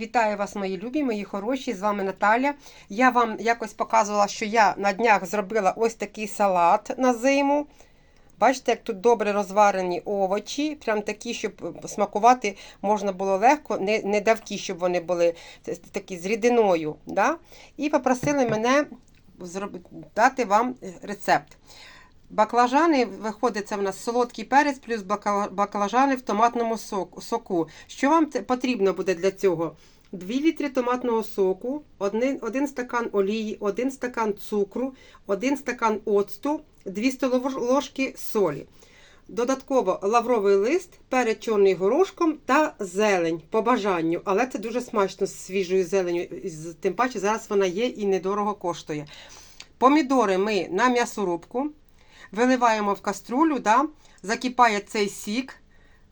Вітаю вас, мої любі, мої хороші. З вами Наталя. Я вам якось показувала, що я на днях зробила ось такий салат на зиму. Бачите, як тут добре розварені овочі, прям такі, щоб смакувати можна було легко, не, не давкі, щоб вони були такі з рідиною. Да? І попросили мене дати вам рецепт. Баклажани, виходить, це в нас солодкий перець плюс баклажани в томатному соку. Що вам потрібно буде для цього? 2 літри томатного соку, 1, стакан олії, 1 стакан цукру, 1 стакан оцту, 2 столові ложки солі. Додатково лавровий лист, перед чорний горошком та зелень по бажанню. Але це дуже смачно з свіжою зеленю. Тим паче зараз вона є і недорого коштує. Помідори ми на м'ясорубку. Виливаємо в каструлю, да? закипає цей сік,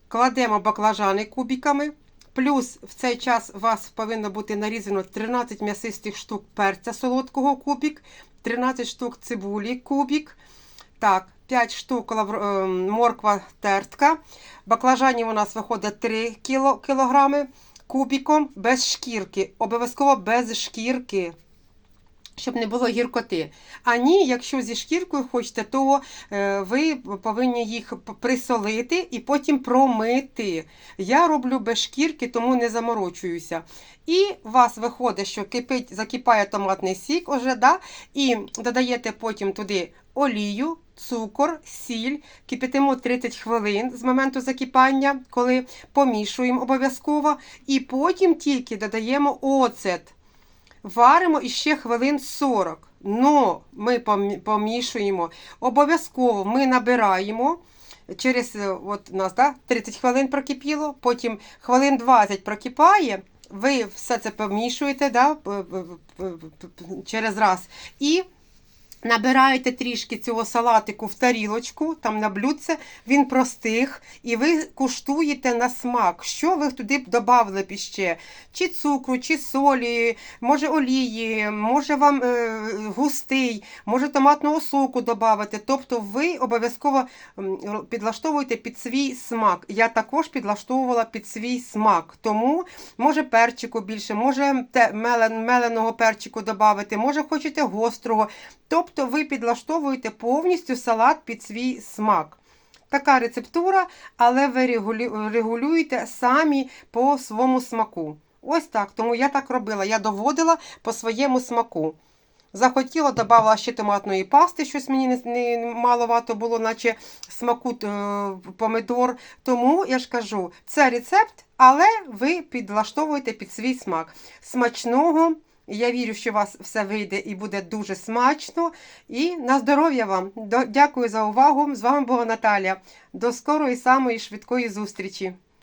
кладемо баклажани кубиками. Плюс в цей час у вас повинно бути нарізано 13 м'ясистих штук перця солодкого кубик, 13 штук цибулі кубик. Так, 5 штук лавр... е, морква тертка. Баклажанів у нас виходить 3 кіло... кілограми без шкірки. Обов'язково без шкірки щоб не було гіркоти. А ні, якщо зі шкіркою хочете, то е, ви повинні їх присолити і потім промити. Я роблю без шкірки, тому не заморочуюся. І у вас виходить, що кипить, закипає томатний сік, уже, да? і додаєте потім туди олію. Цукор, сіль, кипятимо 30 хвилин з моменту закипання, коли помішуємо обов'язково. І потім тільки додаємо оцет. Варимо іще хвилин 40. Но ми помішуємо. Обов'язково ми набираємо. Через е, от нас да, 30 хвилин прокипіло, потім хвилин 20 прокипає. Ви все це помішуєте да, через раз. І набираєте трішки цього салатику в тарілочку, там на блюдце, він простих, і ви куштуєте на смак, що ви туди б додали б іще. Чи цукру, чи солі, може олії, може вам е, густий, може томатного соку додати. Тобто ви обов'язково підлаштовуєте під свій смак. Я також підлаштовувала під свій смак. Тому може перчику більше, може мелен, меленого перчику додати, може хочете гострого. Тобто ви підлаштовуєте повністю салат під свій смак. Така рецептура, але ви регулюєте самі по своєму смаку. Ось так. Тому я так робила. Я доводила по своєму смаку. Захотіла, додала ще томатної пасти, щось мені не, не маловато було, наче смаку е, помидор. Тому я ж кажу, це рецепт, але ви підлаштовуєте під свій смак. Смачного. Я вірю, що у вас все вийде і буде дуже смачно. І на здоров'я вам. Дякую за увагу. З вами була Наталя. До скорої самої швидкої зустрічі.